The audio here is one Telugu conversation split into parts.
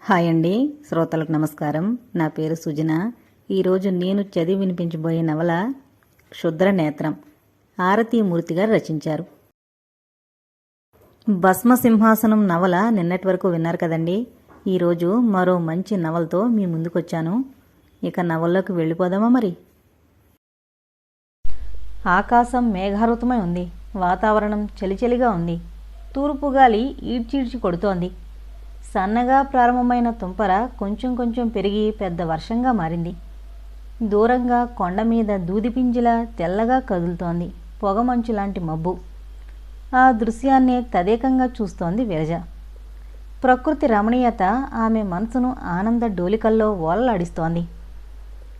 హాయ్ అండి. శ్రోతలకు నమస్కారం. నా పేరు సుజన. ఈరోజు నేను చదివి వినిపించబోయే నవల క్షుద్ర నేత్రం. ఆరతి మూర్తి గారు రచించారు. భస్మ సింహాసనం నవల నిన్నటి వరకు విన్నారు కదండి. ఈరోజు మరో మంచి నవలతో మీ ముందుకొచ్చాను. ఇక నవల్లోకి వెళ్ళిపోదామా మరి? ఆకాశం మేఘావృతమై ఉంది. వాతావరణం చలిచలిగా ఉంది. తూర్పు గాలి ఈడ్చీడ్చి కొడుతోంది. సన్నగా ప్రారంభమైన తుంపర కొంచెం కొంచెం పెరిగి పెద్ద వర్షంగా మారింది. దూరంగా కొండ మీద దూదిపింజిలా తెల్లగా కదులుతోంది పొగమంచు లాంటి మబ్బు. ఆ దృశ్యాన్ని తదేకంగా చూస్తోంది విరజ. ప్రకృతి రమణీయత ఆమె మనసును ఆనంద డోలికల్లో ఓలలాడిస్తోంది.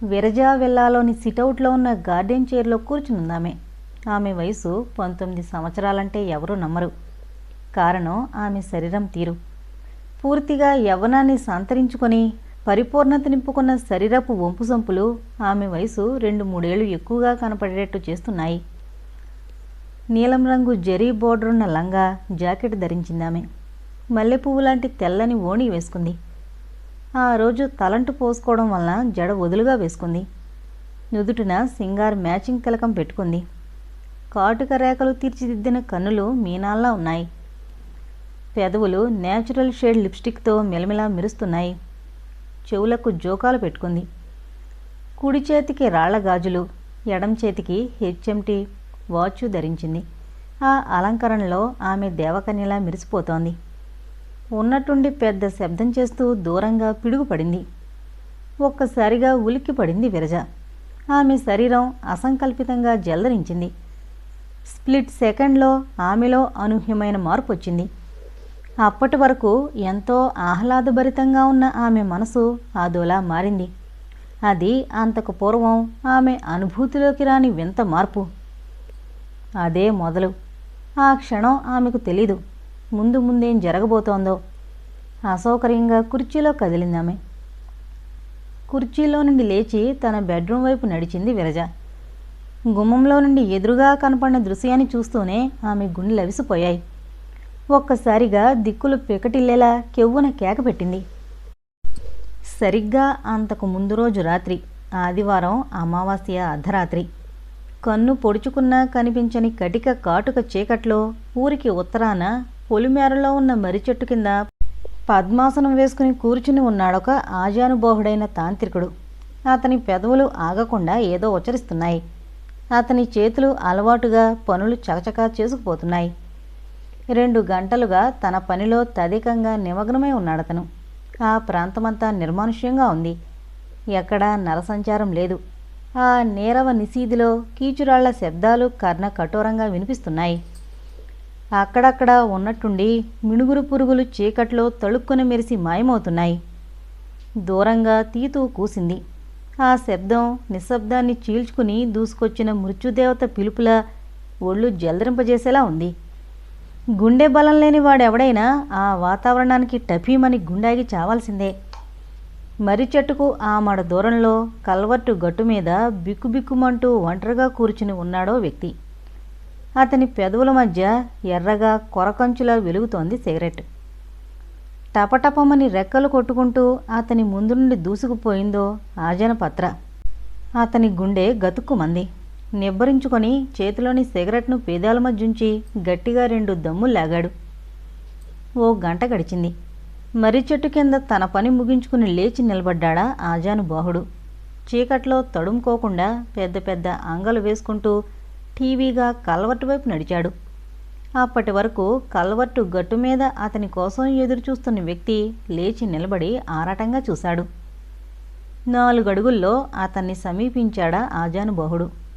విరజా విల్లాలోని సిటౌట్లో ఉన్న గార్డెన్ చైర్లో కూర్చునుందామె. ఆమె వయసు పంతొమ్మిది సంవత్సరాలంటే ఎవరూ నమ్మరు. కారణం ఆమె శరీరం తీరు. పూర్తిగా యవ్వనాన్ని సంతరించుకొని పరిపూర్ణత నింపుకున్న శరీరపు వంపు సంపులు ఆమె వయసు రెండు మూడేళ్ళు ఎక్కువగా కనపడేటట్టు చేస్తున్నాయి. నీలం రంగు జరీ బోర్డరున్న లంగా జాకెట్ ధరించిందామె. మల్లెపువ్వు లాంటి తెల్లని ఓణి వేసుకుంది. ఆ రోజు తలంటు పోసుకోవడం వలన జడ వదులుగా వేసుకుంది. నుదుటిన సింగార్ మ్యాచింగ్ తిలకం పెట్టుకుంది. కాటుక రేఖలు తీర్చిదిద్దిన కన్నులు మీనాల్లా ఉన్నాయి. పెదవులు నేచురల్ షేడ్ లిప్స్టిక్తో మెలమెలా మెరుస్తున్నాయి. చెవులకు జోకాలు పెట్టుకుంది. కుడి చేతికి రాళ్ళ గాజులు ఎడం చేతికి హెచ్ఎంటి వాచ్ ధరించింది. ఆ అలంకరణలో ఆమె దేవకన్యలా మెరిసిపోతోంది. ఉన్నట్టుండి పెద్ద శబ్దం చేస్తూ దూరంగా పిడుగుపడింది. ఒక్కసారిగా ఉలిక్కి పడింది విరజ. ఆమె శరీరం అసంకల్పితంగా జల్దరించింది. స్ప్లిట్ సెకండ్లో ఆమెలో అనూహ్యమైన మార్పు వచ్చింది అప్పటి వరకు ఎంతో ఆహ్లాదభరితంగా ఉన్న ఆమె మనసు అదోలా మారింది. అది అంతకు పూర్వం ఆమె అనుభూతిలోకి రాని వింత మార్పు. అదే మొదలు. ఆ క్షణం ఆమెకు తెలీదు. ముందు ముందేం జరగబోతోందో. అసౌకర్యంగా కుర్చీలో కదిలిందామె కుర్చీలో నుండి లేచి తన బెడ్రూమ్ వైపు నడిచింది విరజ. గుమ్మంలో నుండి ఎదురుగా కనపడిన దృశ్యాన్ని చూస్తూనే ఆమె గుండె లవిసిపోయాయి ఒక్కసారిగా దిక్కులు పికటిల్లేలా కెవ్వున కేక పెట్టింది. సరిగ్గా అంతకు ముందు రోజు రాత్రి ఆదివారం అమావాస్య అర్ధరాత్రి. కన్ను పొడుచుకున్నా కనిపించని కటిక కాటుక చీకట్లో ఊరికి ఉత్తరాన పొలిమేరలో ఉన్న మర్రి చెట్టు కింద పద్మాసనం వేసుకుని కూర్చుని ఉన్నాడొక ఆజానుబోహుడైన తాంత్రికుడు. అతని పెదవులు ఆగకుండా ఏదో ఉచ్చరిస్తున్నాయి. అతని చేతులు అలవాటుగా పనులు చకచకా చేసుకుపోతున్నాయి. రెండు గంటలుగా తన పనిలో తదికంగా నిమగ్నమై ఉన్నాడతను ఆ ప్రాంతమంతా నిర్మానుష్యంగా ఉంది. ఎక్కడా నరసంచారం లేదు. ఆ నీరవ నిశీదిలో కీచురాళ్ళ శబ్దాలు కర్ణ కఠోరంగా వినిపిస్తున్నాయి. అక్కడక్కడ ఉన్నట్టుండి మిణుగురు పురుగులు చీకట్లో తళుక్కున మెరిసి మాయమవుతున్నాయి. దూరంగా తీతూ కూసింది. ఆ శబ్దం నిశ్శబ్దాన్ని చీల్చుకుని దూసుకొచ్చిన మృత్యుదేవత పిలుపుల ఒళ్ళు జలదరింపజేసేలా ఉంది. గుండె బలం లేని వాడెవడైనా ఆ వాతావరణానికి టఫీమని గుండాగి చావాల్సిందే. మర్రి చెట్టుకు ఆ మడ దూరంలో కల్వర్టు గట్టు మీద బిక్కుబిక్కుమంటూ ఒంటరిగా కూర్చుని ఉన్నాడో వ్యక్తి. అతని పెదవుల మధ్య ఎర్రగా కొరకంచులా వెలుగుతోంది సిగరెట్. టపటపమని రెక్కలు కొట్టుకుంటూ అతని ముందు నుండి దూసుకుపోయిందో ఆజనపత్ర. అతని గుండె గతుక్కుమంది. నిబ్బరించుకొని చేతిలోని సిగరెట్ను పేదాల మధ్యుంచి గట్టిగా రెండు దమ్ములు లాగాడు. ఓ గంట గడిచింది. మర్రి చెట్టు కింద తన పని ముగించుకుని లేచి నిలబడ్డాడా ఆజాను బాహుడు. చీకట్లో తడుముకోకుండా పెద్ద పెద్ద అంగలు వేసుకుంటూ టీవీగా కల్వర్టు వైపు నడిచాడు. అప్పటి వరకు కల్వర్టు గట్టు మీద అతని కోసం ఎదురు చూస్తున్న వ్యక్తి లేచి నిలబడి ఆరాటంగా చూశాడు. నాలుగడుగుల్లో అతన్ని సమీపించాడా ఆజానుబాహుడు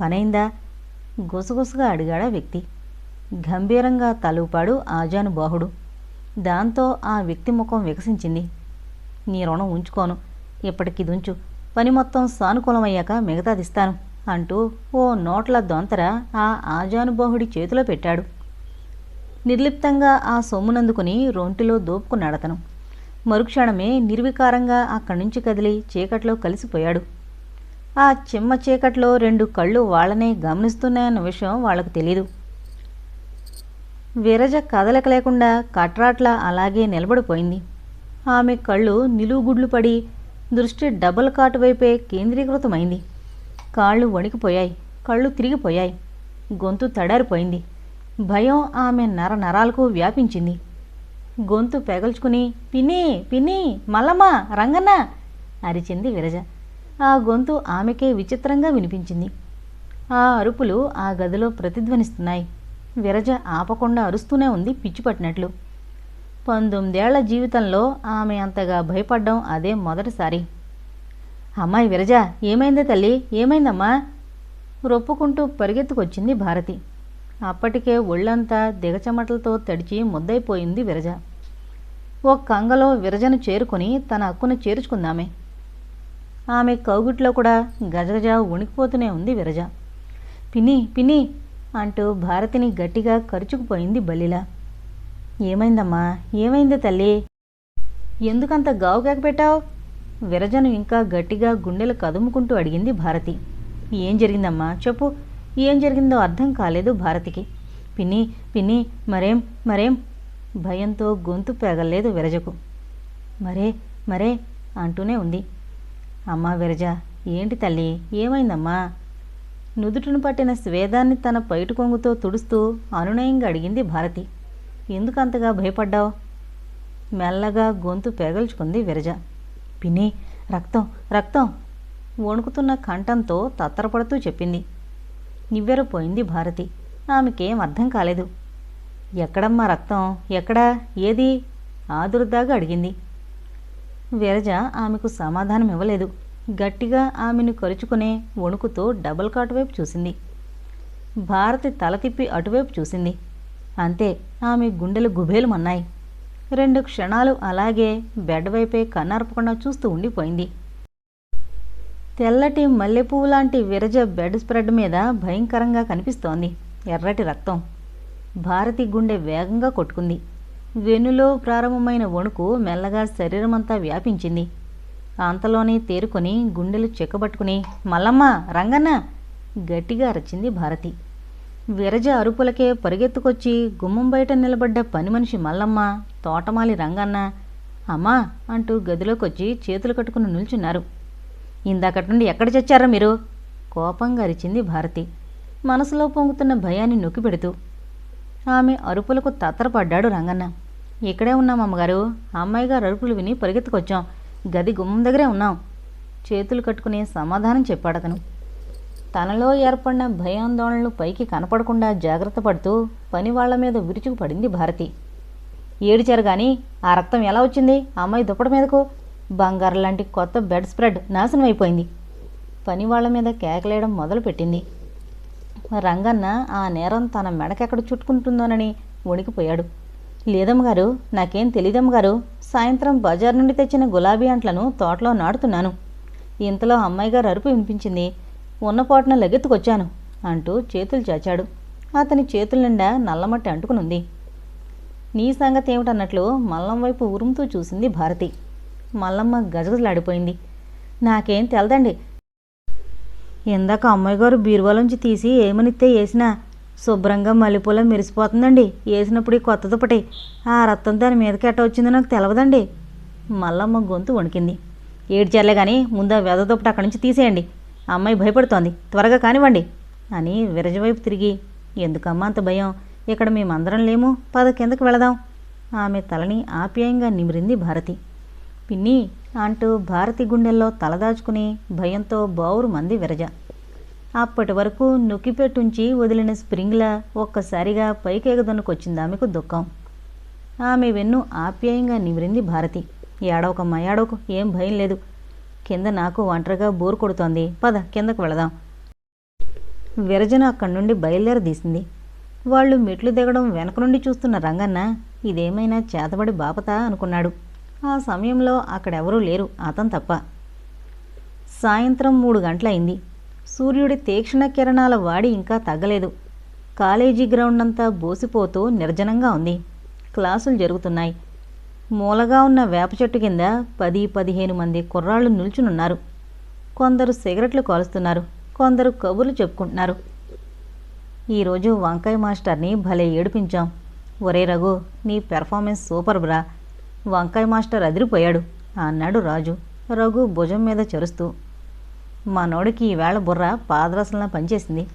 పనైందా? గుసగుసగా అడిగాడా వ్యక్తి. గంభీరంగా తలూపాడు ఆజానుబాహుడు. దాంతో ఆ వ్యక్తి ముఖం వికసించింది. నీ రుణం ఉంచుకోను. ఇప్పటికి ఉంచు పని మొత్తం సానుకూలమయ్యాక మిగతాదిస్తాను అంటూ ఓ నోట్ల దొంతర ఆ ఆజానుబాహుడి చేతిలో పెట్టాడు. నిర్లిప్తంగా ఆ సొమ్మునందుకుని రొంటిలో దోపుకున్నాడతను. మరుక్షణమే నిర్వికారంగా అక్కడి నుంచి కదిలి చీకట్లో కలిసిపోయాడు. ఆ చిమ్మ చీకట్లో రెండు కళ్ళు వాళ్ళనే గమనిస్తున్నాయన్న విషయం వాళ్ళకు తెలీదు. విరజ కదలక లేకుండా కట్రాట్లా అలాగే నిలబడిపోయింది. ఆమె కళ్ళు నిలువుగుడ్లు పడి దృష్టి డబల్ కాటు వైపే కేంద్రీకృతమైంది. కాళ్ళు వణికిపోయాయి కళ్ళు తిరిగిపోయాయి గొంతు తడారిపోయింది. భయం ఆమె నర నరాలకు వ్యాపించింది. గొంతు పెగల్చుకుని పిన్ని పిన్ని మల్లమ్మ రంగన్న! అరిచింది విరజ. ఆ గొంతు ఆమెకే విచిత్రంగా వినిపించింది. ఆ అరుపులు ఆ గదిలో ప్రతిధ్వనిస్తున్నాయి. విరజ ఆపకుండా అరుస్తూనే ఉంది పిచ్చి పట్టినట్లు. పంతొమ్మిదేళ్ళ జీవితంలో ఆమె అంతగా భయపడ్డం అదే మొదటిసారి. అమ్మాయి విరజ ఏమైందే తల్లి? ఏమైందమ్మా? రొప్పుకుంటూ పరిగెత్తుకొచ్చింది భారతి. అప్పటికే ఒళ్ళంతా దిగచమటలతో తడిచి ముద్దైపోయింది విరజ. ఓ కంగలో విరజను చేరుకుని తన హక్కును చేర్చుకుందామే. ఆమె కౌగిట్లో కూడా గజగజ వణికిపోతూనే ఉంది విరజ. పిన్ని పిన్ని! అంటూ భారతిని గట్టిగా కరుచుకుపోయింది బలిలా ఏమైందమ్మా? ఏమైంది తల్లి? ఎందుకంత గావుకేక పెట్టావు? విరజను ఇంకా గట్టిగా గుండెలు కదుముకుంటూ అడిగింది భారతి. ఏం జరిగిందమ్మా? చెప్పు. ఏం జరిగిందో అర్థం కాలేదు భారతికి. పిన్ని పిన్ని! మరేం మరేం? భయంతో గొంతు పెగలేదు విరజకు. మరే మరే! అంటూనే ఉంది. అమ్మా విరజ ఏంటి తల్లి? ఏమైందమ్మా? నుదుటిని పట్టిన స్వేదాన్ని తన పైటు కొంగుతో తుడుస్తూ అనునయంగా అడిగింది భారతి. ఎందుకంతగా భయపడ్డావు? మెల్లగా గొంతు పెగల్చుకుంది విరజ. పిన్ని రక్తం రక్తం! వణుకుతున్న కంఠంతో తత్తరపడుతూ చెప్పింది. నివ్వెరపోయింది భారతి. ఆమెకేం అర్థం కాలేదు. ఎక్కడమ్మా రక్తం? ఎక్కడా? ఏది? ఆదుర్దాగా అడిగింది. విరజ ఆమెకు సమాధానం ఇవ్వలేదు. గట్టిగా ఆమెను కరుచుకునే వణుకుతో డబల్ కాట్ వైపు చూసింది. భారతి తల తిప్పి అటువైపు చూసింది. అంతే ఆమె గుండెలు గుబేలుమన్నాయి రెండు క్షణాలు అలాగే బెడ్ వైపే కన్నార్పకుండా చూస్తూ ఉండిపోయింది. తెల్లటి మల్లెపువ్వు లాంటి విరజ బెడ్ స్ప్రెడ్ మీద భయంకరంగా కనిపిస్తోంది. ఎర్రటి రక్తం. భారతి గుండె వేగంగా కొట్టుకుంది. వెన్నులో ప్రారంభమైన వణుకు మెల్లగా శరీరమంతా వ్యాపించింది. అంతలోనే తేరుకొని గుండెలు చెక్కబట్టుకుని మల్లమ్మ రంగన్న! గట్టిగా అరచింది భారతి. విరజ అరుపులకే పరిగెత్తుకొచ్చి గుమ్మం బయట నిలబడ్డ పని మనిషి మల్లమ్మ తోటమాలి రంగన్న! అమ్మా! అంటూ గదిలోకొచ్చి చేతులు కట్టుకుని నిల్చున్నారు. ఇందాకటి నుండి ఎక్కడ చచ్చారా మీరు? కోపంగా అరిచింది భారతి. మనసులో పొంగుతున్న భయాన్ని నొక్కిపెడుతూ ఆమె అరుపులకు తత్తరపడ్డాడు రంగన్న. ఇక్కడే ఉన్నాం అమ్మగారు. అమ్మాయి గారు అరుపులు విని పరిగెత్తుకొచ్చాం. గది గుమ్మం దగ్గరే ఉన్నాం. చేతులు కట్టుకుని సమాధానం చెప్పాడతను. తనలో ఏర్పడిన భయాందోళనలు పైకి కనపడకుండా జాగ్రత్త పడుతూ పని వాళ్ళ మీద విరుచుకు పడింది భారతి. ఏడిచారు కానీ ఆ రక్తం ఎలా వచ్చింది? అమ్మాయి దుప్పటి మీదకు? బంగారు లాంటి కొత్త బెడ్ స్ప్రెడ్ నాశనం అయిపోయింది పని వాళ్ళ మీద కేకలేయడం మొదలుపెట్టింది. రంగన్న ఆ నేరం తన మెడకెక్కడ చుట్టుకుంటుందోనని వణికిపోయాడు. లేదమ్మగారు నాకేం తెలియదమ్మగారు సాయంత్రం బజార్ నుండి తెచ్చిన గులాబీ అంట్లను తోటలో నాటుతున్నాను. ఇంతలో అమ్మాయి గారు అరుపు వినిపించింది. ఉన్నపోటన లగెత్తుకొచ్చాను అంటూ చేతులు చాచాడు. అతని చేతుల నిండా నల్లమట్టి అంటుకునుంది. నీ సంగతి ఏమిటన్నట్లు మల్లం వైపు ఉరుముతూ చూసింది భారతి. మల్లమ్మ గజగజలాడిపోయింది. నాకేం తెలదండి ఇందాక అమ్మాయి గారు బీరువాలోంచి తీసి ఏమనిస్తే వేసినా శుభ్రంగా మల్లెపూల మెరిసిపోతుందండి. వేసినప్పుడు ఈ కొత్త దుప్పటి. ఆ రక్తం దాని మీదకి ఎట్ట వచ్చిందో నాకు తెలవదండి. మల్లమ్మ గొంతు వణికింది. ఏడ్చేర్లే కానీ ముందు ఆ వెద దుప్పటి అక్కడి నుంచి తీసేయండి. అమ్మాయి భయపడుతోంది. త్వరగా కానివ్వండి అని విరజవైపు తిరిగి ఎందుకమ్మా అంత భయం? ఇక్కడ మేమందరం లేము. పద కిందకి వెళదాం. ఆమె తలని ఆప్యాయంగా నిమిరింది భారతి. పిన్ని అంటూ భారతి గుండెల్లో తలదాచుకుని భయంతో బావురు మంది విరజ. అప్పటి వరకు నొక్కిపెట్టుంచి వదిలిన స్ప్రింగ్లా ఒక్కసారిగా పైకెగదనుకొచ్చింది ఆమెకు దుఃఖం. ఆమె వెన్ను ఆప్యాయంగా నిమిరింది భారతి. ఏడవకమ్మా ఏడవకు ఏం భయం లేదు. కింద నాకు ఒంటరిగా బోరు కొడుతోంది. పద కిందకు వెళదాం. విరజన అక్కడి నుండి బయలుదేరదీసింది. వాళ్ళు మెట్లు దిగడం వెనక నుండి చూస్తున్న రంగన్న ఇదేమైనా చేతబడి బాపతా అనుకున్నాడు. ఆ సమయంలో అక్కడెవరూ లేరు. అతను తప్ప. సాయంత్రం మూడు గంటలైంది. సూర్యుడి తీక్షణ కిరణాల వాడి ఇంకా తగ్గలేదు. కాలేజీ గ్రౌండ్ అంతా బోసిపోతూ నిర్జనంగా ఉంది. క్లాసులు జరుగుతున్నాయి. మూలగా ఉన్న వేప చెట్టు కింద పది పదిహేను మంది కుర్రాళ్ళు నిల్చునున్నారు. కొందరు సిగరెట్లు కాలుస్తున్నారు. కొందరు కబుర్లు చెప్పుకుంటున్నారు. ఈరోజు వంకాయ మాస్టర్ని భలే ఏడిపించాం. ఒరే రఘు నీ పెర్ఫార్మెన్స్ సూపర్ బ్రా. వంకాయ మాస్టర్ అదిరిపోయాడు అన్నాడు రాజు. రఘు భుజం మీద చరుస్తూ మనోడికి ఈవేళ బుర్ర పాదరసంలా పనిచేసింది.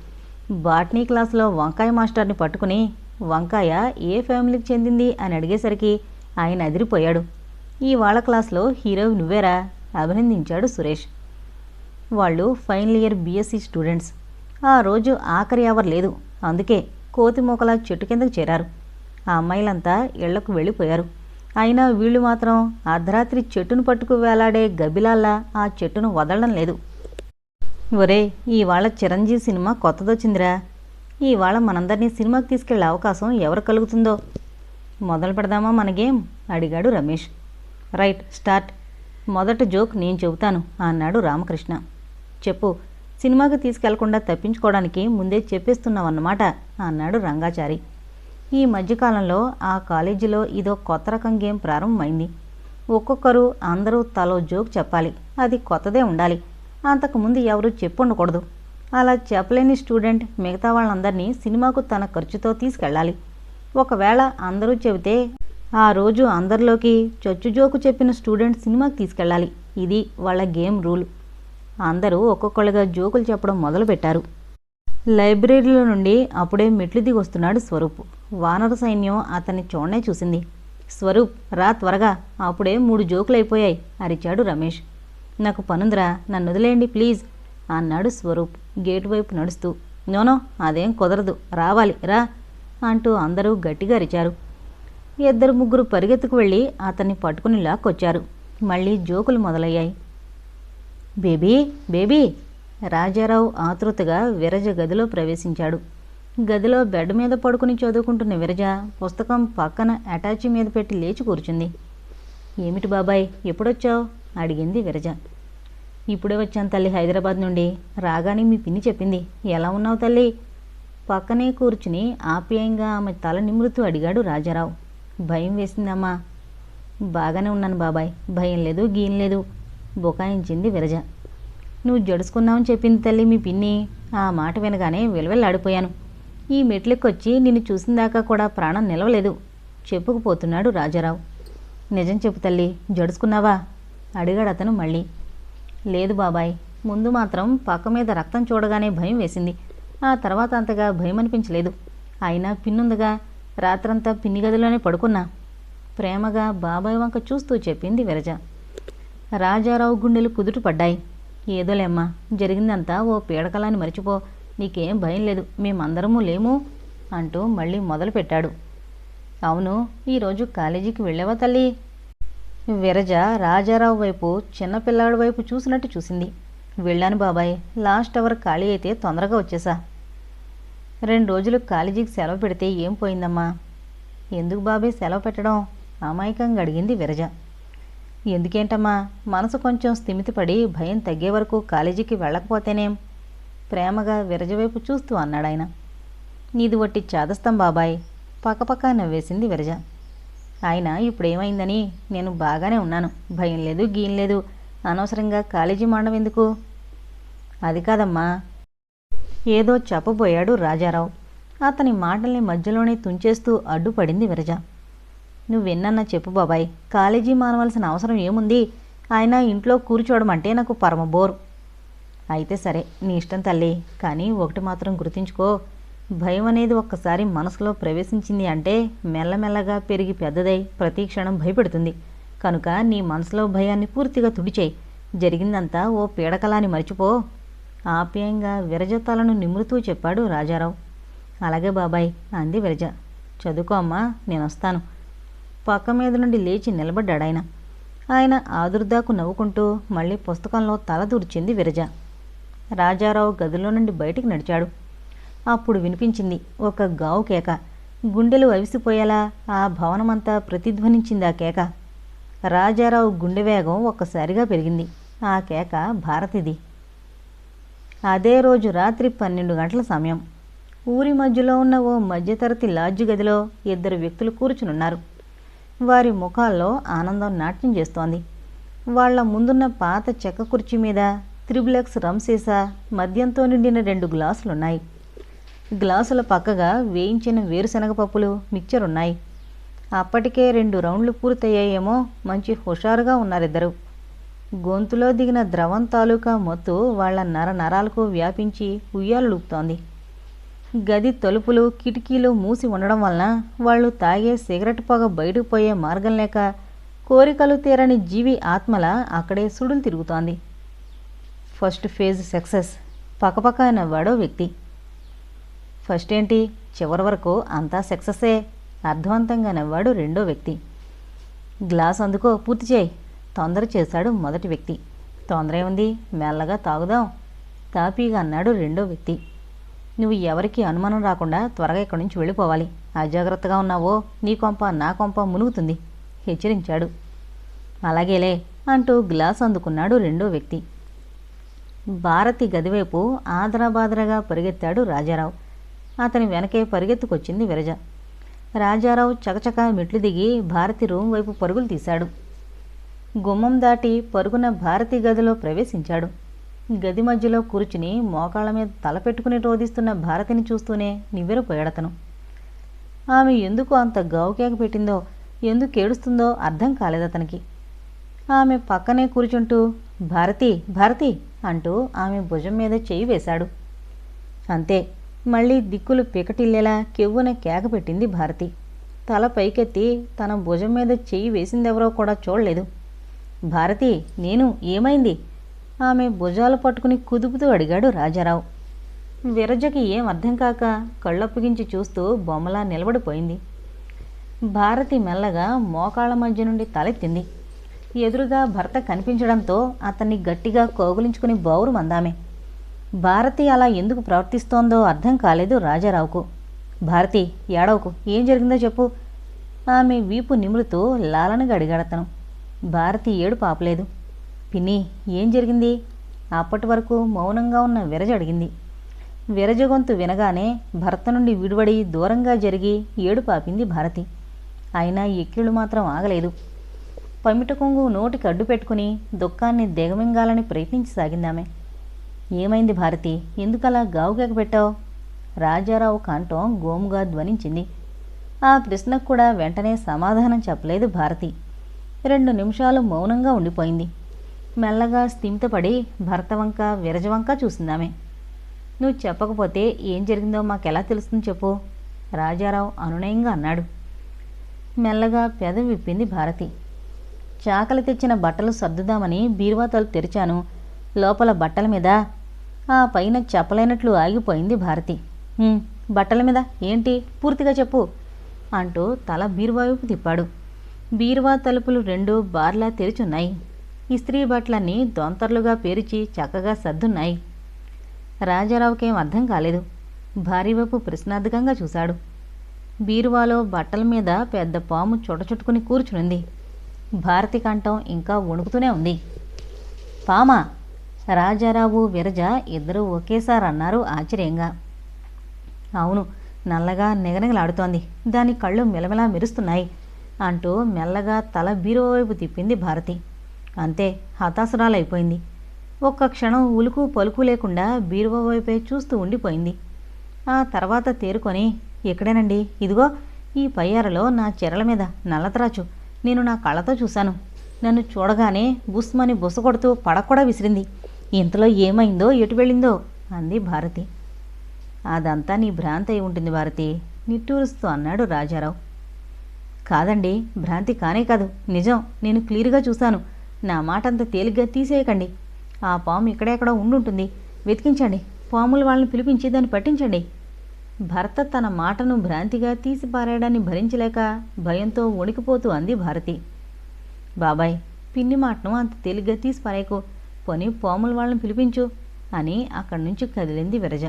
బాటనీ క్లాస్లో వంకాయ మాస్టర్ని పట్టుకుని వంకాయ ఏ ఫ్యామిలీకి చెందింది అని అడిగేసరికి ఆయన అదిరిపోయాడు. ఈ వాళ్ళ క్లాస్లో హీరో నువ్వేరా? అభినందించాడు సురేష్. వాళ్ళు ఫైనల్ ఇయర్ బీఎస్సీ స్టూడెంట్స్. ఆ రోజు ఆఖరి అవర్ లేదు. అందుకే కోతి చెట్టు కిందకు చేరారు. ఆ అమ్మాయిలంతా ఇళ్ళకు వెళ్ళిపోయారు. అయినా వీళ్ళు మాత్రం అర్ధరాత్రి చెట్టును పట్టుకు వేలాడే గబిలాల్లా ఆ చెట్టును వదలడం లేదు. ఒరే ఇవాళ చిరంజీవి సినిమా కొత్తదొచ్చిందిరా. ఇవాళ మనందరినీ సినిమాకి తీసుకెళ్ళే అవకాశం ఎవరు కలుగుతుందో. మొదలు పెడదామా మన గేమ్? అడిగాడు రమేష్. Right start. మొదటి జోక్ నేను చెబుతాను అన్నాడు రామకృష్ణ. చెప్పు సినిమాకి తీసుకెళ్ళకుండా తప్పించుకోవడానికి ముందే చెప్పేస్తున్నావన్నమాట అన్నాడు రంగాచారి. ఈ మధ్యకాలంలో ఆ కాలేజీలో ఇదో కొత్త రకం గేమ్ ప్రారంభమైంది. ఒక్కొక్కరు అందరూ తలో జోక్ చెప్పాలి. అది కొత్తదే ఉండాలి. అంతకుముందు ఎవరు చెప్పుండకూడదు. అలా చెప్పలేని స్టూడెంట్ మిగతా వాళ్ళందరినీ సినిమాకు తన ఖర్చుతో తీసుకెళ్ళాలి. ఒకవేళ అందరూ చెబితే ఆ రోజు అందరిలోకి చొచ్చు జోకు చెప్పిన స్టూడెంట్ సినిమాకి తీసుకెళ్ళాలి. ఇది వాళ్ళ గేమ్ రూల్. అందరూ ఒక్కొక్కళ్ళుగా జోకులు చెప్పడం మొదలుపెట్టారు. లైబ్రరీలో నుండి అప్పుడే మెట్లు దిగొస్తున్నాడు స్వరూప్. వానర సైన్యం అతన్ని చూడనే చూసింది. స్వరూప్ రా త్వరగా. అప్పుడే మూడు జోకులు అయిపోయాయి అరిచాడు రమేష్. నాకు పనుందిరా నన్ను వదిలేయండి ప్లీజ్ అన్నాడు స్వరూప్ గేటు వైపు నడుస్తూ. నోనో అదేం కుదరదు రావాలి రా అంటూ అందరూ గట్టిగా అరిచారు. ఇద్దరు ముగ్గురు పరిగెత్తుకు వెళ్ళి అతన్ని పట్టుకుని లాక్కొచ్చారు మళ్ళీ జోకులు మొదలయ్యాయి. బేబీ బేబీ రాజారావు ఆతృతగా విరజ గదిలో ప్రవేశించాడు. గదిలో బెడ్ మీద పడుకుని చదువుకుంటున్న విరజ పుస్తకం పక్కన అటాచీ మీద పెట్టి లేచి కూర్చుంది. ఏమిటి బాబాయ్ ఎప్పుడొచ్చావు? అడిగింది విరజ. ఇప్పుడే వచ్చాను తల్లి హైదరాబాద్ నుండి. రాగానే మీ పిన్ని చెప్పింది. ఎలా ఉన్నావు తల్లి? పక్కనే కూర్చుని ఆప్యాయంగా ఆమె తల నిమురుతూ అడిగాడు రాజారావు. భయం వేసిందమ్మా. బాగానే ఉన్నాను బాబాయ్. భయం లేదు గీయం లేదు బుకాయించింది విరజ. నువ్వు జడుచుకున్నావని చెప్పింది తల్లి మీ పిన్ని. ఆ మాట వినగానే విలవెల్లాడిపోయాను. ఈ మెట్లెక్కొచ్చి నిన్ను చూసినదాకా కూడా ప్రాణం నిలవలేదు. చెప్పుకుపోతున్నాడు రాజారావు. నిజం చెప్పు తల్లి జడుచుకున్నావా? అడిగాడు అతను మళ్ళీ. లేదు బాబాయ్ ముందు మాత్రం పక్క మీద రక్తం చూడగానే భయం వేసింది. ఆ తర్వాత అంతగా భయం అనిపించలేదు. అయినా పిన్నుందిగా రాత్రంతా పిన్ని గదిలోనే పడుకున్నా. ప్రేమగా బాబాయ్ వంక చూస్తూ చెప్పింది విరజ. రాజారావు గుండెలు కుదుట పడ్డాయి ఏదోలేమ్మా జరిగిందంతా ఓ పీడకలాన్ని మర్చిపో. నీకేం భయం లేదు మేమందరము లేము అంటూ మళ్ళీ మొదలుపెట్టాడు. అవును ఈరోజు కాలేజీకి వెళ్ళావా తల్లి? విరజ రాజారావు వైపు చిన్నపిల్లాడి వైపు చూసినట్టు చూసింది. వెళ్ళాను బాబాయ్ లాస్ట్ అవర్ ఖాళీ అయితే తొందరగా వచ్చేసా. రెండు రోజులు కాలేజీకి సెలవు పెడితే ఏం పోయిందమ్మా? ఎందుకు బాబాయ్ సెలవు పెట్టడం? అమాయకంగా అడిగింది విరజ. ఎందుకేంటమ్మా మనసు కొంచెం స్థిమితపడి భయం తగ్గే వరకు కాలేజీకి వెళ్ళకపోతేనేం? ప్రేమగా విరజవైపు చూస్తూ అన్నాడు ఆయన నీది వట్టి చాదస్తం బాబాయ్. పక్కపక్క నవ్వేసింది విరజ. ఆయన ఇప్పుడేమైందని? నేను బాగానే ఉన్నాను. భయం లేదు గీయం లేదు. అనవసరంగా కాలేజీ మండం ఎందుకు? అది కాదమ్మా. ఏదో చెప్పబోయాడు రాజారావు. అతని మాటల్ని మధ్యలోనే తుంచేస్తూ అడ్డుపడింది విరజ. నువ్వెన్నన్నా చెప్పు బాబాయ్. కాలేజీ మానవలసిన అవసరం ఏముంది? ఆయన ఇంట్లో కూర్చోవడం అంటే నాకు పరమ బోరు. అయితే సరే నీ ఇష్టం తల్లి. కానీ ఒకటి మాత్రం గుర్తుంచుకో భయం అనేది ఒక్కసారి మనసులో ప్రవేశించింది అంటే మెల్లమెల్లగా పెరిగి పెద్దదై ప్రతి క్షణం భయపెడుతుంది. కనుక నీ మనసులో భయాన్ని పూర్తిగా తుడిచేయి. జరిగిందంతా ఓ పీడకలాని మర్చిపో. ఆప్యాయంగా విరజ తలను నిమురుతూ చెప్పాడు రాజారావు. అలాగే బాబాయ్ అంది విరజ. చదువుకో అమ్మా నేను వస్తాను పక్క మీద నుండి లేచి నిలబడ్డాడు ఆయన ఆయన ఆదుర్దాకు నవ్వుకుంటూ మళ్ళీ పుస్తకంలో తల దూర్చింది విరజ. రాజారావు గదిలో నుండి బయటికి నడిచాడు. అప్పుడు వినిపించింది ఒక గావు కేక. గుండెలు అవిసిపోయేలా ఆ భవనమంతా ప్రతిధ్వనించింది ఆ కేక. రాజారావు గుండె వేగం ఒక్కసారిగా పెరిగింది. ఆ కేక భారతిది. అదే రోజు రాత్రి పన్నెండు గంటల సమయం. ఊరి మధ్యలో ఉన్న ఓ మధ్యతరగతి లాడ్జి గదిలో ఇద్దరు వ్యక్తులు కూర్చునున్నారు. వారి ముఖాల్లో ఆనందం నాట్యం చేస్తోంది. వాళ్ళ ముందున్న పాత చెక్క కుర్చీ మీద త్రిబులెక్స్ రమ్ సీసా మద్యంతో నిండిన రెండు గ్లాసులున్నాయి. గ్లాసుల పక్కగా వేయించిన వేరుశనగ పప్పులు మిక్చర్ ఉన్నాయి అప్పటికే రెండు రౌండ్లు పూర్తయ్యాయేమో మంచి హుషారుగా ఉన్నారిద్దరు. గొంతులో దిగిన ద్రవం తాలూకా మొత్తు వాళ్ళ నర నరాలకు వ్యాపించి ఉయ్యాలూపుతోంది గది తలుపులు కిటికీలు మూసి ఉండడం వలన వాళ్ళు తాగే సిగరెట్ పొగ బయటకు పోయే మార్గం లేక కోరికలు తీరని జీవి ఆత్మల అక్కడే సుడులు తిరుగుతోంది. First phase success. పక్కపక్క నవ్వాడో వ్యక్తి. ఫస్ట్ ఏంటి? చివరి వరకు అంతా సక్సెసే అర్థవంతంగా నవ్వాడు రెండో వ్యక్తి. గ్లాస్ అందుకో పూర్తి చేయి. తొందర చేశాడు మొదటి వ్యక్తి. తొందర ఏముంది? మెల్లగా తాగుదాం. తాపీగా అన్నాడు రెండో వ్యక్తి. నువ్వు ఎవరికి అనుమానం రాకుండా త్వరగా ఇక్కడి నుంచి వెళ్ళిపోవాలి. అజాగ్రత్తగా ఉన్నావో? నీ కొంప నా కొంప మునుగుతుంది. హెచ్చరించాడు. అలాగేలే అంటూ గ్లాస్ అందుకున్నాడు రెండో వ్యక్తి. భారతి గదివైపు ఆదరాబాదరగా పరిగెత్తాడు రాజారావు. అతని వెనకే పరిగెత్తుకొచ్చింది విరజ. రాజారావు చకచక మెట్లు దిగి భారతి రూమ్ వైపు పరుగులు తీశాడు. గుమ్మం దాటి పరుగున భారతి గదిలో ప్రవేశించాడు. గది మధ్యలో కూర్చుని మోకాళ్ళ మీద తల పెట్టుకుని రోధిస్తున్న భారతిని చూస్తూనే నివ్వెరపోయాడతను. ఆమె ఎందుకు అంత గౌకేక పెట్టిందో ఎందుకు ఏడుస్తుందో అర్థం కాలేదతనికి. ఆమె పక్కనే కూర్చుంటూ భారతి భారతి! అంటూ ఆమె భుజం మీద చెయ్యి వేశాడు. అంతే మళ్ళీ దిక్కులు పికటిల్లేలా కెవ్వున కేక పెట్టింది భారతి. తల పైకెత్తి తన భుజం మీద చెయ్యి వేసిందెవరో కూడా చూడలేదు. భారతి నేను ఏమైంది? ఆమె భుజాలు పట్టుకుని కుదుపుతూ అడిగాడు రాజారావు. విరజకి ఏం అర్థం కాక కళ్ళప్పగించి చూస్తూ బొమ్మలా నిలబడిపోయింది. భారతి మెల్లగా మోకాళ్ళ మధ్య నుండి తలెత్తింది. ఎదురుగా భర్త కనిపించడంతో అతన్ని గట్టిగా కోగులించుకుని బౌరు మందామే. భారతి అలా ఎందుకు ప్రవర్తిస్తోందో అర్థం కాలేదు రాజారావుకు. భారతి ఏడవకు ఏం జరిగిందో చెప్పు. ఆమె వీపు నిమురుతూ లాలనగా అడిగాడతను భారతి ఏడు పాపలేదు పిన్ని ఏం జరిగింది? అప్పటి వరకు మౌనంగా ఉన్న విరజ అడిగింది. విరజ గొంతు వినగానే భర్త నుండి విడివడి దూరంగా జరిగి ఏడు పాపింది భారతి. అయినా ఎక్కిళ్ళు మాత్రం ఆగలేదు. పమిట కొంగు నోటికి అడ్డు పెట్టుకుని దుఃఖాన్ని దిగమింగాలని ప్రయత్నించసాగిందామె. ఏమైంది భారతి? ఎందుకలా గావుకేక పెట్టావు? రాజారావు కంఠం గోముగా ధ్వనించింది. ఆ ప్రశ్నకు కూడా వెంటనే సమాధానం చెప్పలేదు భారతి. రెండు నిమిషాలు మౌనంగా ఉండిపోయింది. మెల్లగా స్థిమితపడి భర్త వంక చూసిందామే చూసిందామె. నువ్వు చెప్పకపోతే ఏం జరిగిందో మాకెలా తెలుస్తుంది చెప్పు? రాజారావు అనునయంగా అన్నాడు. మెల్లగా పెద విప్పింది భారతి. చాకలి తెచ్చిన బట్టలు సర్దుదామని బీరువా తలుపు తెరిచాను. లోపల బట్టల మీద ఆ పైన చెప్పలేనట్లు ఆగిపోయింది భారతి. బట్టల మీద? ఏంటి? పూర్తిగా చెప్పు. అంటూ తల బీరువా వైపు తిప్పాడు. బీరువా తలుపులు రెండు బార్లా తెరిచున్నాయి. ఇస్త్రీ బట్టలన్నీ దొంతర్లుగా పేరిచి చక్కగా సర్దున్నాయి. రాజారావుకేం అర్థం కాలేదు. భార్య వైపు ప్రశ్నార్థకంగా చూశాడు. బీరువాలో బట్టల మీద పెద్ద పాము చుటచుట్టుకుని కూర్చునుంది. భారతి కంఠం ఇంకా వణుకుతూనే ఉంది. పామా రాజారావు విరజ ఇద్దరూ ఒకేసారి అన్నారు ఆశ్చర్యంగా. అవును నల్లగా నిగనిగలాడుతోంది. దాని కళ్ళు మెలమెలా మెరుస్తున్నాయి అంటూ మెల్లగా తల బీరువా వైపు తిప్పింది భారతి. అంతే హతాసురాలైపోయింది ఒక్క క్షణం ఉలుకు పలుకు లేకుండా బీరువా వైపే చూస్తూ ఉండిపోయింది. ఆ తర్వాత తేరుకొని ఎక్కడేనండి? ఇదిగో ఈ పయ్యారలో నా చెరల మీద నల్లతరాచు. నేను నా కళ్ళతో చూశాను. నన్ను చూడగానే బుస్మని బుస కొడుతూ పడకూడా విసిరింది. ఇంతలో ఏమైందో? ఎటు వెళ్ళిందో? అంది భారతి. అదంతా నీ భ్రాంతి అయి ఉంటుంది భారతి. నిట్టూరుస్తూ అన్నాడు రాజారావు. కాదండి భ్రాంతి కానే కాదు. నిజం నేను క్లియర్గా చూశాను. నా మాట అంత తేలిగ్గా తీసేయకండి. ఆ పాము ఇక్కడెక్కడో ఉండుంటుంది. వెతికించండి. పాముల వాళ్ళని పిలిపించి దాన్ని పట్టించండి. భర్త తన మాటను భ్రాంతిగా తీసిపారాడని భరించలేక భయంతో వణికిపోతూ అంది భారతి. బాబాయ్ పిన్ని మాటను అంత తేలిగ్గా తీసిపారేకు పోని పాముల వాళ్ళని పిలిపించు అని అక్కడి నుంచి కదిలింది విరజ.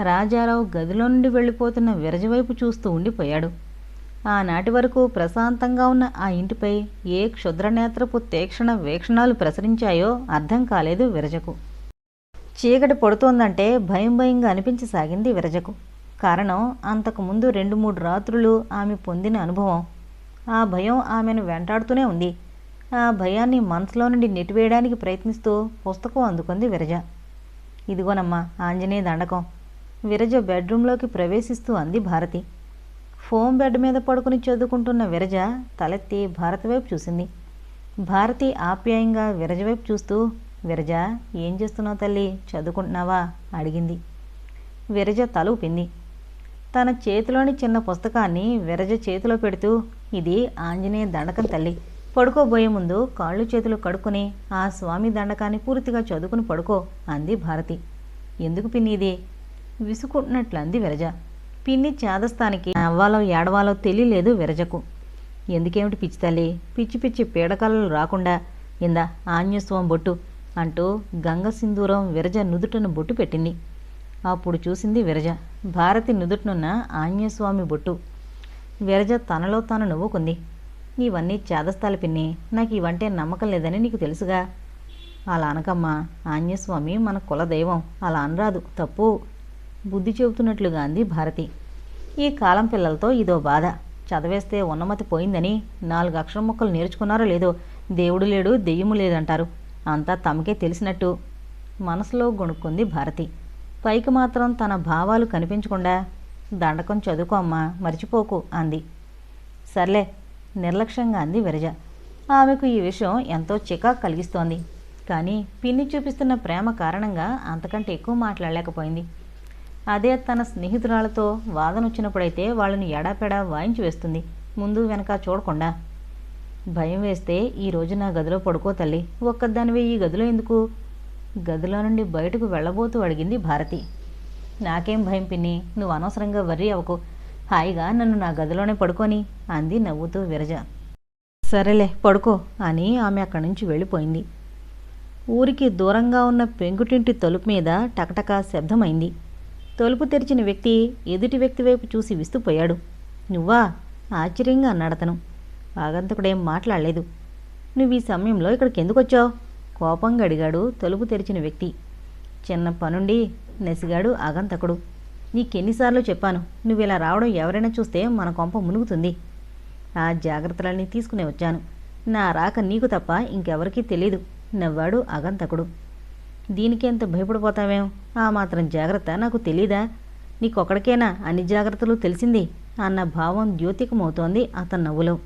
రాజారావు గదిలో నుండి వెళ్ళిపోతున్న విరజ వైపు చూస్తూ ఉండిపోయాడు. ఆనాటి వరకు ప్రశాంతంగా ఉన్న ఆ ఇంటిపై ఏ క్షుద్రనేత్రపు తీక్షణ వీక్షణాలు ప్రసరించాయో అర్థం కాలేదు విరజకు. చీకటి పడుతోందంటే భయం భయంగా అనిపించసాగింది విరజకు. కారణం అంతకుముందు రెండు మూడు రాత్రులు ఆమె పొందిన అనుభవం. ఆ భయం ఆమెను వెంటాడుతూనే ఉంది. ఆ భయాన్ని మనసులో నుండి నెట్టివేయడానికి ప్రయత్నిస్తూ పుస్తకం అందుకుంది విరజ. ఇదిగోనమ్మా ఆంజనేయ దండకం. విరజ బెడ్రూంలోకి ప్రవేశిస్తూ అంది భారతి. ఫోమ్ బెడ్ మీద పడుకుని చదువుకుంటున్న విరజ తలెత్తి భారతి వైపు చూసింది. భారతి ఆప్యాయంగా విరజ వైపు చూస్తూ విరజ ఏం చేస్తున్నావు తల్లి? చదువుకుంటున్నావా? అడిగింది. విరజ తల ఊపింది. తన చేతిలోని చిన్న పుస్తకాన్ని విరజ చేతిలో పెడుతూ ఇది ఆంజనేయ దండకం తల్లి. పడుకోబోయే ముందు కాళ్ళు చేతులు కడుక్కుని ఆ స్వామి దండకాన్ని పూర్తిగా చదువుకుని పడుకో అంది భారతి. ఎందుకు పిన్ని ఇది? విసుకుంటున్నట్లు అంది విరజ. పిన్ని చేదస్థానికి అవ్వాలో ఏడవాలో తెలియలేదు విరజకు. ఎందుకేమిటి పిచ్చి తల్లి? పిచ్చి పిచ్చి పీడకలలు రాకుండా. ఇందా ఆంజస్వం బొట్టు. అంటూ గంగ సింధూరం విరజ నుదుటను బొట్టు పెట్టింది. అప్పుడు చూసింది విరజ. భారతి నుదుటనున్న ఆంజనేయస్వామి బొట్టు. విరజ తనలో తాను నవ్వుకుంది. ఇవన్నీ చేదస్తాలు పిన్ని. నాకు ఇవంటే నమ్మకం లేదని నీకు తెలుసుగా? అలా అనకమ్మా. ఆంజనేయస్వామి మన కులదైవం అలా అనరాదు. తప్పు. బుద్ధి చెబుతున్నట్లుగా అంది భారతి. ఈ కాలం పిల్లలతో ఇదో బాధ. చదివేస్తే ఉన్నమతి పోయిందని నాలుగు అక్షరం ముక్కలు నేర్చుకున్నారో లేదో దేవుడు లేడు దెయ్యము లేదంటారు. అంతా తమకే తెలిసినట్టు మనసులో గొణుక్కుంది భారతి. పైకి మాత్రం తన భావాలు కనిపించకుండా దండకం చదువుకో అమ్మా మర్చిపోకు అంది. సర్లే నిర్లక్ష్యంగా అంది విరజ. ఆమెకు ఈ విషయం ఎంతో చికాకు కలిగిస్తోంది. కానీ పిన్ని చూపిస్తున్న ప్రేమ కారణంగా అంతకంటే ఎక్కువ మాట్లాడలేకపోయింది. అదే తన స్నేహితురాలతో వాదన వచ్చినప్పుడైతే వాళ్ళని ఎడాపెడా వాయించి వేస్తుంది. ముందు వెనక చూడకుండా. భయం వేస్తే ఈరోజు నా గదిలో పడుకో తల్లి. ఒక్కదానివే ఈ గదిలో ఎందుకు? గదిలో నుండి బయటకు వెళ్ళబోతూ అడిగింది భారతి. నాకేం భయం పిన్ని నువ్వు అనవసరంగా వర్రీ అవ్వకు. హాయిగా నన్ను నా గదిలోనే పడుకొని అంది నవ్వుతూ విరజ. సరేలే పడుకో అని ఆమె అక్కడి నుంచి వెళ్ళిపోయింది. ఊరికి దూరంగా ఉన్న పెంకుటింటి తలుపు మీద టకటక శబ్దమైంది. తలుపు తెరిచిన వ్యక్తి ఎదుటి వ్యక్తి వైపు చూసి విస్తుపోయాడు. నువ్వా? ఆశ్చర్యంగా అన్నాడతను. ఆగంతకుడేం మాట్లాడలేదు. నువ్వు ఈ సమయంలో ఇక్కడికి ఎందుకు వచ్చావు కోపంగా అడిగాడు తలుపు తెరిచిన వ్యక్తి. చిన్న పనుండి నెసిగాడు ఆగంతకుడు. నీకెన్నిసార్లు చెప్పాను నువ్వు ఇలా రావడం ఎవరైనా చూస్తే మన కొంప మునుగుతుంది. ఆ జాగ్రత్తలన్నీ తీసుకునే వచ్చాను. నా రాక నీకు తప్ప ఇంకెవరికీ తెలీదు నవ్వాడు అగంతకుడు దీనికెంత భయపడిపోతావేం? ఆ మాత్రం జాగ్రత్త నాకు తెలీదా? నీకొక్కడికేనా అన్ని జాగ్రత్తలు తెలిసింది? అన్న భావం ద్యోతికమవుతోంది అతని నవ్వులో.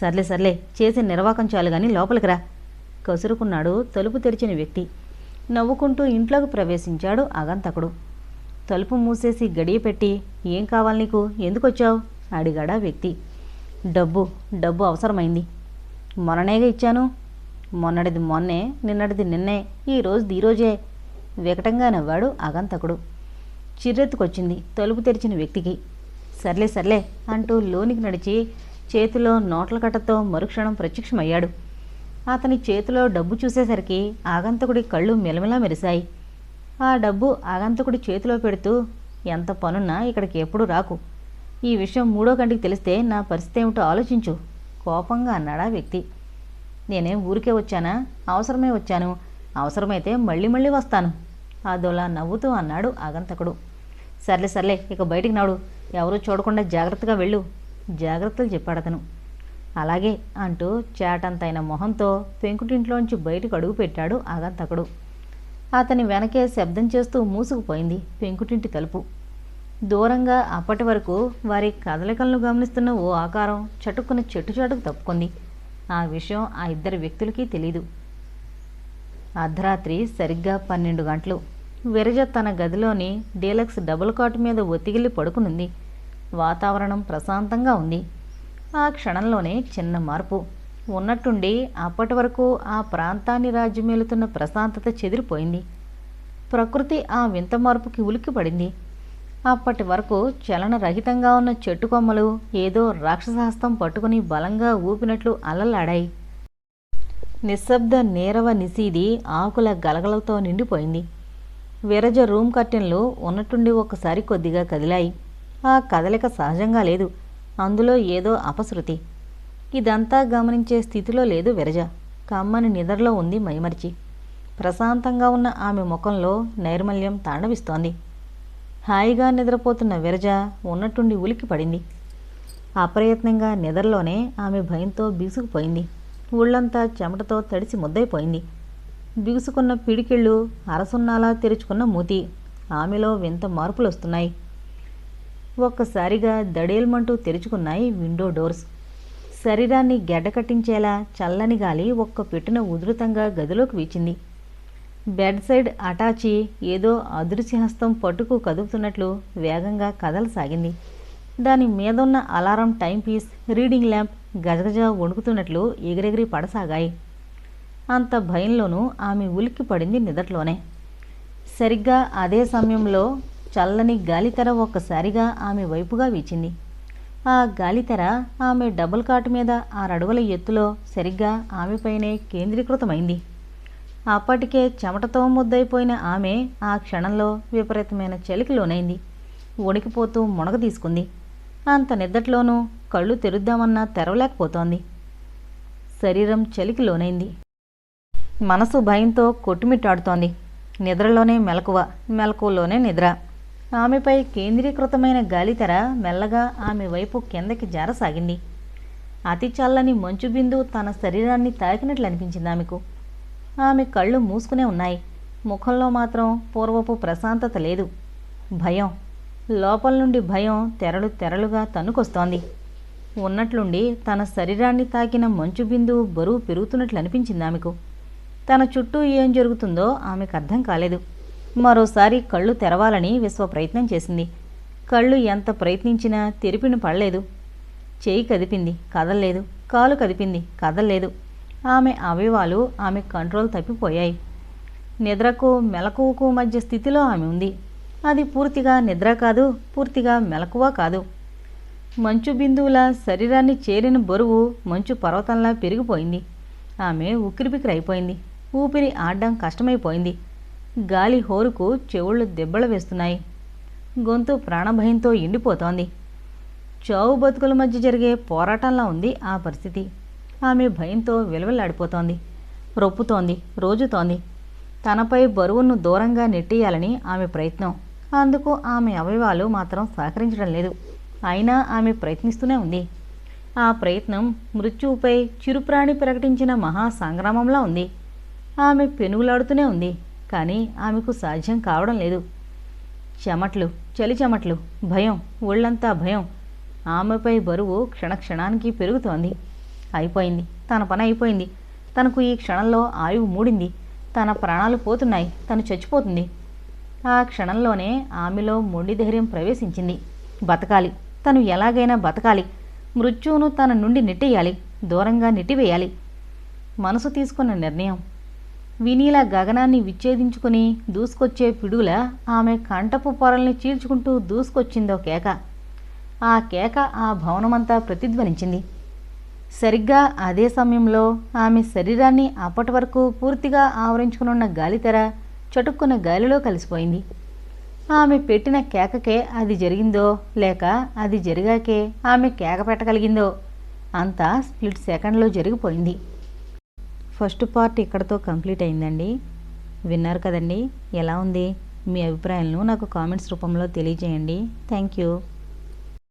సర్లే సర్లే చేసి నిర్వాకం చాలు గాని లోపలికి రా. కసురుకున్నాడు తలుపు తెరిచిన వ్యక్తి. నవ్వుకుంటూ ఇంట్లోకి ప్రవేశించాడు అగంతకుడు. తలుపు మూసేసి గడియ పెట్టి ఏం కావాలి నీకు? ఎందుకు వచ్చావు అడిగాడా వ్యక్తి. డబ్బు డబ్బు అవసరమైంది. మొన్ననేగా ఇచ్చాను. మొన్నటిది మొన్నే నిన్నటిది నిన్నే ఈ రోజుది ఈరోజే వికటంగా నవ్వాడు అగంతకుడు. చిర్రెత్తుకొచ్చింది తలుపు తెరిచిన వ్యక్తికి. సర్లే సర్లే అంటూ లోనికి నడిచి చేతిలో నోట్ల కట్టతో మరుక్షణం ప్రత్యక్షమయ్యాడు. అతని చేతిలో డబ్బు చూసేసరికి ఆగంతకుడి కళ్ళు మెలమెలా మెరిశాయి. ఆ డబ్బు ఆగంతకుడి చేతిలో పెడుతూ ఎంత పనున్నా ఇక్కడికి ఎప్పుడు రాకు. ఈ విషయం మూడో కంటికి తెలిస్తే నా పరిస్థితి ఏమిటో ఆలోచించు కోపంగా అన్నాడా వ్యక్తి. నేనేం ఊరికే వచ్చానా? అవసరమే వచ్చాను. అవసరమైతే మళ్ళీ మళ్ళీ వస్తాను. అదోలా నవ్వుతూ అన్నాడు ఆగంతకుడు. సర్లే సర్లే ఇక బయటికి నాడు. ఎవరూ చూడకుండా జాగ్రత్తగా వెళ్ళు. జాగ్రత్తలు చెప్పాడతను అలాగే అంటూ చాటంతైన మొహంతో పెంకుటింట్లోంచి బయటకు అడుగు పెట్టాడు ఆగంతకుడు అతని వెనకే శబ్దం చేస్తూ మూసుకుపోయింది పెంకుటింటి తలుపు. దూరంగా అప్పటి వరకు వారి కదలికలను గమనిస్తున్న ఓ ఆకారం చటుక్కున చెట్టు చాటుకు తప్పుకుంది. ఆ విషయం ఆ ఇద్దరు వ్యక్తులకి తెలీదు. అర్ధరాత్రి సరిగ్గా పన్నెండు గంటలు. విరజ తన గదిలోని డీలక్స్ డబుల్ కాట్ మీద ఒత్తిగిల్లి పడుకునుంది. వాతావరణం ప్రశాంతంగా ఉంది. ఆ క్షణంలోనే చిన్న మార్పు. ఉన్నట్టుండి అప్పటి వరకు ఆ ప్రాంతాన్ని రాజ్యమేలుతున్న ప్రశాంతత చెదిరిపోయింది. ప్రకృతి ఆ వింత మార్పుకి ఉలిక్కిపడింది. అప్పటి వరకు చలనరహితంగా ఉన్న చెట్టు కొమ్మలు ఏదో రాక్షసహస్తం పట్టుకుని బలంగా ఊపినట్లు అలలాడాయి. నిశ్శబ్ద నీరవ నిసీది ఆకుల గలగలతో నిండిపోయింది. విరజ రూమ్ కర్టెన్లు ఉన్నట్టుండి ఒకసారి కొద్దిగా కదిలాయి. ఆ కదలిక సహజంగా లేదు. అందులో ఏదో అపశృతి. ఇదంతా గమనించే స్థితిలో లేదు విరజ. కమ్మని నిద్రలో ఉంది మైమరిచి. ప్రశాంతంగా ఉన్న ఆమె ముఖంలో నైర్మల్యం తాండవిస్తోంది. హాయిగా నిద్రపోతున్న విరజ ఉన్నట్టుండి ఉలికి పడింది. అప్రయత్నంగా నిద్రలోనే ఆమె భయంతో బిగుసుకుపోయింది. ఊళ్ళంతా చెమటతో తడిసి ముద్దైపోయింది. బిగుసుకున్న పిడికిళ్ళు అరసున్నాలా తెరుచుకున్న మూతి. ఆమెలో వింత మార్పులు వస్తున్నాయి ఒక్కసారిగా దడేల్మంటూ తెరుచుకున్నాయి విండో డోర్స్. శరీరాన్ని గెడ్డకట్టించేలా చల్లని గాలి ఒక్క పెట్టున ఉధృతంగా గదిలోకి వీచింది. బెడ్ సైడ్ అటాచి ఏదో అదృశ్యహస్తం పట్టుకు కదుపుతున్నట్లు వేగంగా కదలసాగింది దాని మీదున్న alarm time piece reading lamp గజగజ వణుకుతున్నట్లు ఎగిరెగిరి పడసాగాయి. అంత భయంలోనూ ఆమె ఉలిక్కి పడింది నిదట్లోనే సరిగ్గా అదే సమయంలో చల్లని గాలితెర ఒక్కసారిగా ఆమె వైపుగా వీచింది. ఆ గాలితెర ఆమె డబుల్ కాటు మీద ఆరడుగుల ఎత్తులో సరిగ్గా ఆమెపైనే కేంద్రీకృతమైంది. అప్పటికే చెమటతో ముద్దైపోయిన ఆమె ఆ క్షణంలో విపరీతమైన చలికి లోనైంది. ఉడికిపోతూ మునగ తీసుకుంది. అంత నిద్దట్లోనూ కళ్ళు తెరుద్దామన్నా తెరవలేకపోతోంది శరీరం చలికి లోనైంది. మనసు భయంతో కొట్టుమిట్టాడుతోంది. నిద్రలోనే మెలకువ మెలకువలోనే నిద్ర. ఆమెపై కేంద్రీకృతమైన గాలితెర మెల్లగా ఆమె వైపు కిందకి జారసాగింది. అతి చల్లని మంచు బిందు తన శరీరాన్ని తాకినట్లు అనిపించింది ఆమెకు. ఆమె కళ్ళు మూసుకునే ఉన్నాయి. ముఖంలో మాత్రం పూర్వపు ప్రశాంతత లేదు. భయం. లోపల నుండి భయం తెరలు తెరలుగా తన్నుకొస్తోంది. ఉన్నట్లుండి తన శరీరాన్ని తాకిన మంచు బిందువు బరువు పెరుగుతున్నట్లు అనిపించింది ఆమెకు. తన చుట్టూ ఏం జరుగుతుందో ఆమెకు అర్థం కాలేదు. మరోసారి కళ్ళు తెరవాలని విశ్వ ప్రయత్నం చేసింది. కళ్ళు ఎంత ప్రయత్నించినా తెరిపిన పడలేదు. చేయి కదిపింది కదల్లేదు. కాలు కదిపింది కదల్లేదు. ఆమె అవయవాలు ఆమె కంట్రోల్ తప్పిపోయాయి. నిద్రకు మెలకువకు మధ్య స్థితిలో ఆమె ఉంది. అది పూర్తిగా నిద్ర కాదు పూర్తిగా మెలకువ కాదు. మంచు బిందువుల శరీరాన్ని చేరిన బరువు మంచు పర్వతంలా పెరిగిపోయింది. ఆమె ఉక్కిరిబిక్కిరైపోయింది ఊపిరి ఆడడం కష్టమైపోయింది. గాలి హోరుకు చెవుళ్ళు దెబ్బలు వేస్తున్నాయి. గొంతు ప్రాణభయంతో ఎండిపోతోంది. చావు బతుకుల మధ్య జరిగే పోరాటంలా ఉంది ఆ పరిస్థితి. ఆమె భయంతో విలవిల్లాడిపోతోంది. రొప్పుతోంది రోజుతోంది. తనపై బరువును దూరంగా నెట్టేయాలని ఆమె ప్రయత్నం. అందుకు ఆమె అవయవాలు మాత్రం సహకరించడం లేదు. అయినా ఆమె ప్రయత్నిస్తూనే ఉంది. ఆ ప్రయత్నం మృత్యువుపై చిరుప్రాణి ప్రకటించిన మహా సంగ్రామంలా ఉంది. ఆమె పెనుగులాడుతూనే ఉంది. కానీ ఆమెకు సాధ్యం కావడం లేదు. చెమట్లు చలి చెమట్లు భయం ఒళ్ళంతా భయం. ఆమెపై బరువు క్షణక్షణానికి పెరుగుతోంది. అయిపోయింది. తన పని అయిపోయింది. తనకు ఈ క్షణంలో ఆయువు మూడింది. తన ప్రాణాలు పోతున్నాయి. తను చచ్చిపోతుంది. ఆ క్షణంలోనే ఆమెలో మొండి ధైర్యం ప్రవేశించింది. బతకాలి. తను ఎలాగైనా బతకాలి. మృత్యువును తన నుండి నెట్టేయాలి. దూరంగా నెట్టివేయాలి. మనసు తీసుకున్న నిర్ణయం. వినీల గగనాన్ని విచ్ఛేదించుకుని దూసుకొచ్చే పిడుగుల ఆమె కంటపు పొరల్ని చీల్చుకుంటూ దూసుకొచ్చిందో కేక. ఆ కేక ఆ భవనమంతా ప్రతిధ్వనించింది. సరిగ్గా అదే సమయంలో ఆమె శరీరాన్ని అప్పటి వరకు పూర్తిగా ఆవరించుకునున్న గాలితెర చటుక్కున గాలిలో కలిసిపోయింది. ఆమె పెట్టిన కేకకే అది జరిగిందో లేక అది జరిగాకే ఆమె కేక పెట్టగలిగిందో అంతా స్ప్లిట్ సెకండ్లో జరిగిపోయింది. ఫస్ట్ పార్ట్ ఇక్కడతో కంప్లీట్ అయిందండి. విన్నారు కదండి? ఎలా ఉంది? మీ అభిప్రాయాలను నాకు కామెంట్స్ రూపంలో తెలియజేయండి. Thank you.